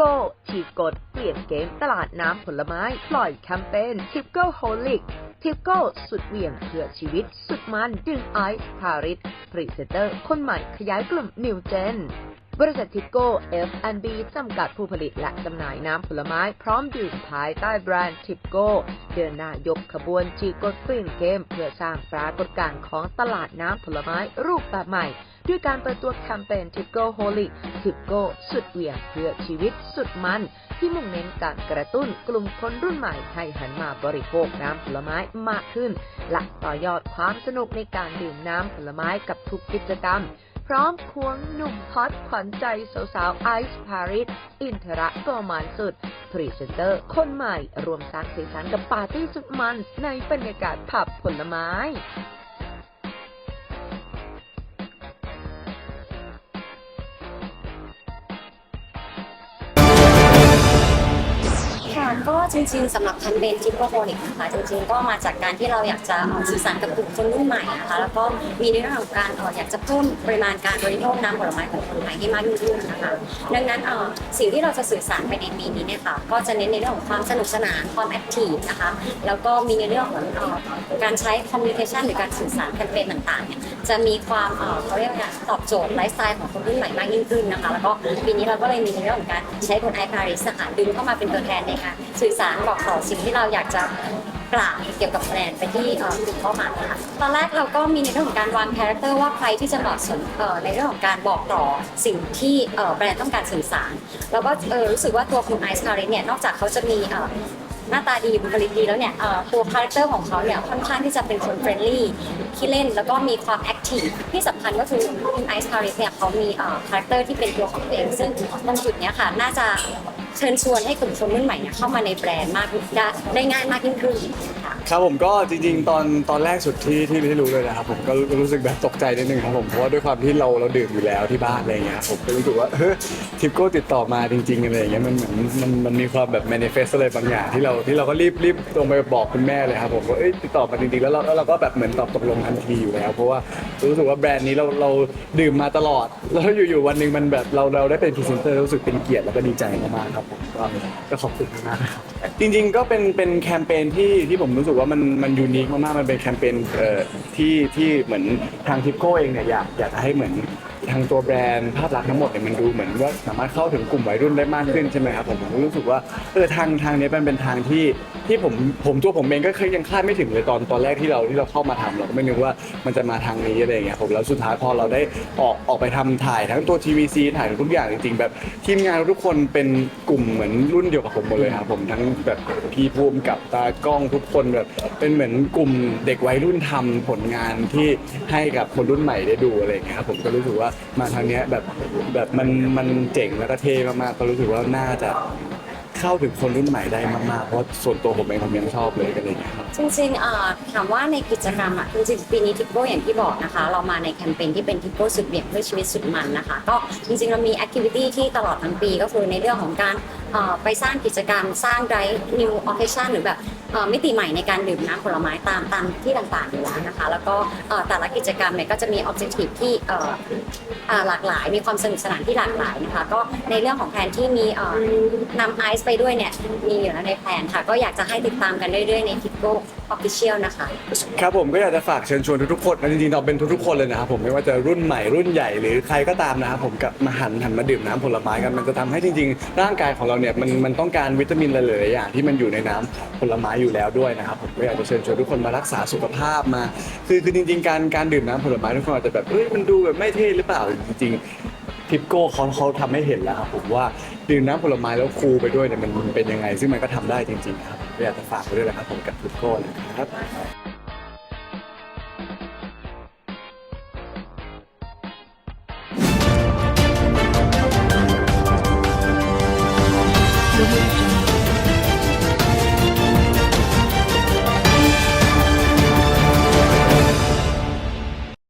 กฎเปลี่ยนเกมตลาดน้ำผลไม้ ปล่อยแคมเปญทิปโก้โฮลิกทิปโก้สุดเหวี่ยงเพื่อชีวิต สุดมันดึงไอซ์พาริสพรีเซนเตอร์ คนใหม่ขยายกลุ่มนิวเจน บริษัททิปโก้ F&B จำกัดผู้ผลิตและจำหน่ายน้ำผลไม้พร้อมดื่มภายใต้แบรนด์ทิปโก้ เดินหน้ายกขบวนจีกดปลี่นเกม เพื่อสร้างปรากฏการณ์ของตลาดน้ำผลไม้รูปแบบใหม่ ด้วยการเปิดตัวแคมเปญทิปโก้โฮลิทิปโก้สุดเหวี่ยงเพื่อชีวิตสุดมัน ที่มุ่งเน้นการกระตุ้นกลุ่มคนรุ่นใหม่ให้หันมาบริโภคน้ำผลไม้มากขึ้น และต่อยอดความสนุกในการดื่มน้ำผลไม้กับทุกกิจกรรม พร้อมควงหนุ่มฮอตขวัญใจสาวๆไอซ์พาริสอินทระโกมันสุดพรีเซนเตอร์คนใหม่ รวมสร้างสีสันกับปาร์ตี้สุดมันในบรรยากาศผับผลไม้ ก็จริงๆสำหรับแคมเปญทิปโปโฮลิกนะคะจริงๆก็มาจากการที่เราอยากจะสื่อสารกับกลุ่มคนรุ่นใหม่นะคะแล้วก็มีในเรื่องของการเอ่อยากจะเพิ่มปริมาณการบริโภคน้ำผลไม้ของคนไทยให้มากยิ่งขึ้นนะคะ ดังนั้นอ่อสิ่งที่เราจะสื่อสารไปในปีนี้เนี่ยค่ะก็จะเน้นในเรื่องของความสนุกสนานความแอคทีฟนะคะแล้วก็มีในเรื่องของการใช้คอมมิวนิเคชันหรือการสื่อสารแคมเปญต่างๆเนี่ยจะมีความเอ่อเขาเรียกว่าตอบโจทย์ไลฟ์สไตล์ของคนรุ่นใหม่มากยิ่งขึ้นนะคะ แล้วก็ปีนี้เราก็เลยมีในเรื่องของการใช้คนไอพาริสค่ะดึงเข้ามาเป็นตัวแทนในการสื่อสารบอกต่อสิ่งที่เราอยากจะกล่าวเกี่ยวกับแบรนด์ไปที่กลุ่มเป้าหมายค่ะตอนแรกเราก็มีในเรื่องของการวางคาแรคเตอร์ว่าใครที่จะเหมาะสมเอ่อในเรื่องของการบอกต่อสิ่งที่แบรนด์ต้องการสื่อสาร แล้วก็รู้สึกว่าตัวคุณไอซ์คาริเนี่ยนอกจากเขาจะมีหน้าตาดีบุคลิกดีแล้วเนี่ยตัวคาแรคเตอร์ของเขาเนี่ยค่อนข้างที่จะเป็นคนเฟรนลี่ที่เล่นแล้วก็มีความแอคทีฟที่สำคัญก็คือคุณไอซ์คาริสเนี่ยเขามีคาแรคเตอร์ที่เป็นตัวของตัวเองซึ่งตรงจุดเนี้ยค่ะน่าจะเชิญชวนให้กลุ่มคนรุ่นใหม่เนี่ยเข้ามาในแบรนด์มากได้ได้ง่ายมากยิ่งขึ้นค่ะ ครับผมก็จริงๆ ตอนตอนแรกสุดที่ที่ที่รู้เลยนะครับผมก็รู้สึกแบบตกใจนิดนึงครับผมเพราะว่าด้วยความที่เราเราดื่มอยู่แล้วที่บ้านอะไรเงี้ยผมก็รู้สึกว่าเฮ้ยทิปโก้ติดต่อมาจริงๆอะไรอย่างเงี้ยมันเหมือนมันมันมีความแบบ manifest อะไรบางอย่างที่เราที่เราก็รีบรีบตรงไปบอกคุณแม่เลยครับผมว่าเอ้ยติดต่อมาจริงๆแล้วเราแล้วเราก็แบบเหมือนตอบตกลงทันทีอยู่แล้ว เพราะว่ารู้สึกว่าแบรนด์นี้เราเราดื่มมาตลอด แล้วอยู่ๆวันหนึ่งมันแบบเราเราได้เป็นพรีเซนเตอร์รู้สึกเป็นเกียรติแล้วก็ดีใจมากๆครับผมก็ก็ขอบคุณมากๆครับจริงๆก็เป็นเป็นแคมเปญที่ที่ผมรู้สึกว่ามันมันยูนิคมากๆมันเป็นแคมเปญเอ่อที่ที่เหมือนทางทิปโก้เองเนี่ยอยากอยากจะให้เหมือนทางตัวแบรนด์ภาพลักษณ์ทั้งหมดเนี่ยมันดูเหมือนว่าสามารถเข้าถึงกลุ่มวัยรุ่นได้มากขึ้นใช่ไหมครับผมผมก็รู้สึกว่าเออทางทางนี้เป็นเป็นทางที่ ที่ผมผมตัวผมเองก็เคยยังคาดไม่ถึงเลยตอนตอนแรกที่เราที่เราเข้ามาทำเราก็ไม่นึกว่ามันจะมาทางนี้อะไรอย่างเงี้ยผมแล้วสุดท้ายพอเราได้ออกออกไปทำถ่ายทั้งตัว TVC ถ่ายทุกอย่างจริงๆแบบทีมงานทุกคนเป็นกลุ่มเหมือนรุ่นเดียวกับผมหมดเลยครับผมทั้งแบบพี่ภูมิกับตากล้องทุกคนแบบเป็นเหมือนกลุ่มเด็กวัยรุ่นทำผลงานที่ให้กับคนรุ่นใหม่ได้ดูอะไรอย่างเงี้ยครับผมก็รู้สึกว่ามาทางเนี้ยแบบแบบมันมันเจ๋งแล้วก็เท่มากๆก็รู้สึกว่าน่าจะ เข้าถึงคนรุ่นใหม่ได้มากๆ เพราะส่วนตัวผมเองผมยังชอบเลยกันอะไรอย่างเงี้ยครับ จริงๆเอ่อถามว่าในกิจกรรมอะจริงๆปีนี้ทิปโก้อย่างที่บอกนะคะ เรามาในแคมเปญที่เป็นทิปโก้สุดเบี่ยงเพื่อชีวิตสุดมันนะคะ ก็จริงๆเรามีแอคทิวิตี้ที่ตลอดทั้งปีก็คือในเรื่องของการไปสร้างกิจกรรม สร้างไรนิวออเคชั่นหรือแบบมิติใหม่ในการดื่มน้ำผลไม้ตามตามที่ต่างๆอยู่แล้วนะคะ แล้วก็แต่ละกิจกรรมเนี่ยก็จะมีออบเจกตีฟที่หลากหลาย มีความสนุกสนานที่หลากหลายนะคะก็ในเรื่องของแผนที่มีนำไอซ์ไปด้วยเนี่ยมีอยู่แล้วในแผนค่ะ ก็อยากจะให้ติดตามกันเรื่อยๆในทิปโก้ออฟฟิเชียลนะคะ ครับผมก็อยากจะฝากเชิญชวนทุกๆคนนะจริงๆเราเป็นทุกๆคนเลยนะครับผมไม่ว่าจะรุ่นใหม่รุ่นใหญ่หรือใครก็ตามนะครับผมกับมาหันหันมาดื่มน้ำผลไม้กันมันจะทำให้จริงๆ ร่างกายของเราเนี่ยมันมันต้องการวิตามินหลายๆอย่างที่มันอยู่ในน้ำผลไม้อยู่แล้วด้วยนะครับผมก็อยากจะเชิญชวนทุกคนมารักษาสุขภาพมา คือคือจริงๆการการดื่มน้ำผลไม้ทุกคนอาจจะแบบเอ้ยมันดูแบบไม่เท่หรือเปล่าจริงๆทิปโก้เขาเขาทำให้เห็นแล้วครับผมว่าดื่มน้ำผลไม้แล้วคูลไปด้วยเนี่ยมันมันเป็นยังไง ซึ่งมันก็ทำได้จริงๆครับก็อยากจะฝากไว้ด้วยนะครับผมกับทิปโก้นะครับ